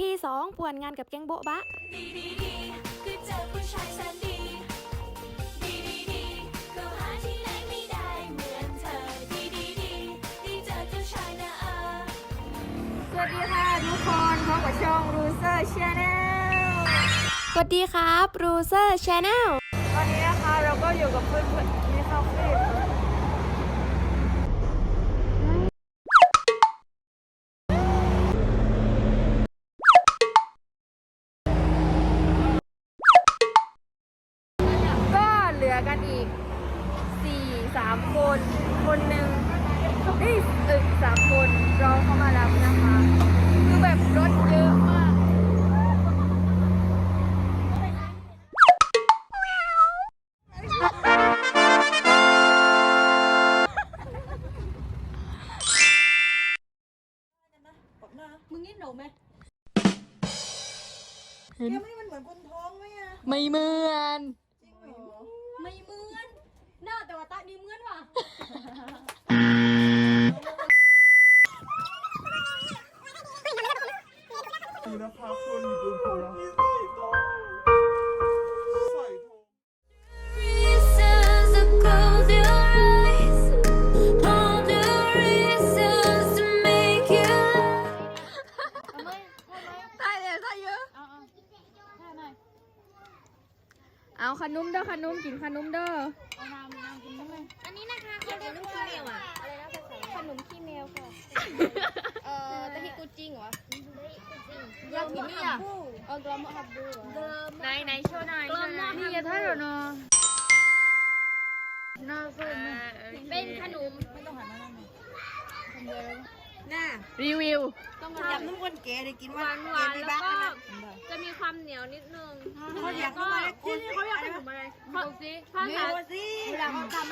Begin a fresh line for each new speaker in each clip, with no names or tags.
EP 2ป่วนงานกับแก๊งโบ๊ะบะ
ดีดีดีคือเจอผู้ชายแสนดี ดีดีดีก็หาที่ไหนไม่ได้เหมือนเธอ ดีดีดีที่เจอเจ้าชายนะเออ
สวัสดีค่ะทุกคนพบกับช่อง Loser Channel
สวัสดีครับรูเซอร์ชาแนล
ตอนนี้นะคะเราก็อยู่กับเพื่อนๆที่คาเฟ่ก็ เหลือกันอีก4 3คน คนหนึ่งเอ้ยเออสามคนรอเข้ามารับนะคะ คือแบบรถเยอะมาก
มึงนี่หนูไหม
แกไม่มันเหมือนคนท้องไหมอะ
ไม่เหมือน
จริงเหรอ
ไม่เหมือนหน้าแต่ว่าตาดีเหมือนว่ะ
ดีนะคะคุณดูโทรใส่ทองใส่ทอง
Reasons to close your eyes All the reasons to make you
ได้เลยได้เยอะ เอาขนมเด้อขนมกินขนมเด้อ
อันนี้นะคะเขาเรียกว่าขี้แมวอะอะไรนะขนมขี้แมวค่ะ เอ่อตะฮิกุจิงเหรอยัง กินนี่อะเออกลอมฮับบูไหนไหนโชว์หน่อยโชว์หน่อย
นี่อย่าท่าเดี๋ยวเนาะน่าสน
เป็นขนม
น่า
รีวิว
จำนุ่มคนแกได้กินว่า
หวาน
แล้
วก็จะมีความเหนียวนิดนึง
เขาอยากเขามาที่นี่เขาอยากขนมอะไร
เพราะเพราะ
ดู
ฉะ
สิ
เวลาเขาทำ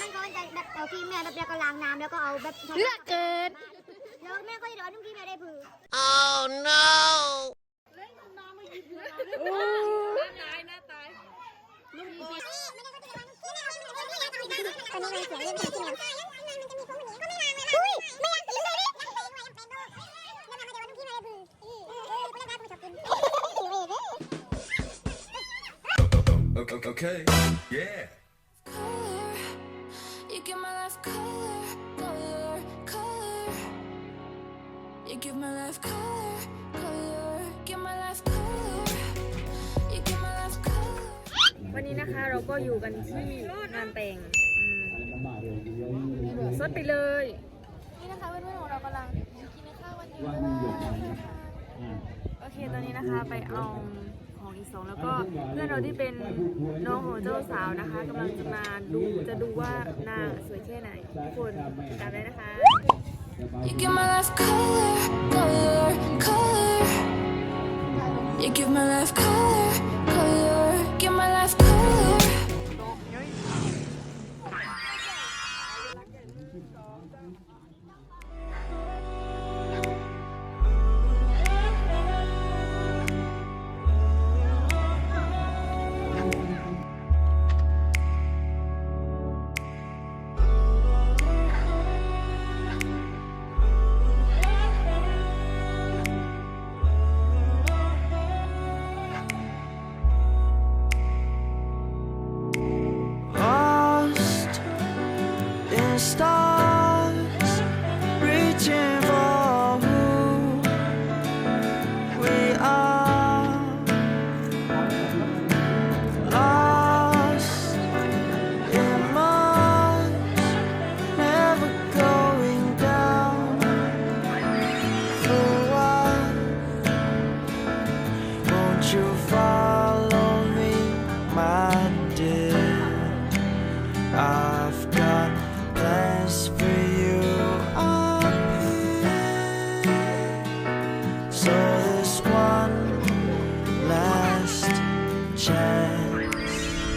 มันก็จะแบบเอาขี้แมวแบบแล้วก็ล้างน้ำแล้วก็เอาแบบ
เลือกเกิน
แล้วแม่ก็จะเอานุ่มขี้แมวได้ผือ
ตายนะตาย
อันนี้มันเสียงเรื่องขี้แมว อุ้ยไม่ล้างเลยเลยแล้วมันจะเอานุ่มขี้แมวได้ผือเออไม่ล้างกูชอบกิน
Okay, okay, yeah.
color You give my life color, color, color You give my life color, color Give my life color You give my life color
วันนี้นะคะเราก็อยู่กันที่งานแต่ง อืมสดไปเลย
นี่นะคะเพื่อนๆของเรากำลังกินข้าววันหยุดโอเคตอนนี้นะคะไปเอาของอีกสองแล้วก็เพื่อนเราที่เป็นน้องของเจ้าสาวนะคะกำลังจะมาดูจะดูว่านางสวยแค่ไหนทุกคนติดตามได้นะคะ
You give my life color, color, color You give my life color, color Give my life color「
Lost gonna start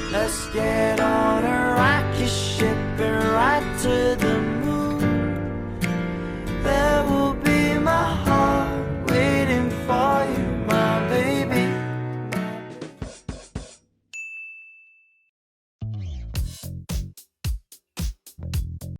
Let's get on a rocket ship and ride to the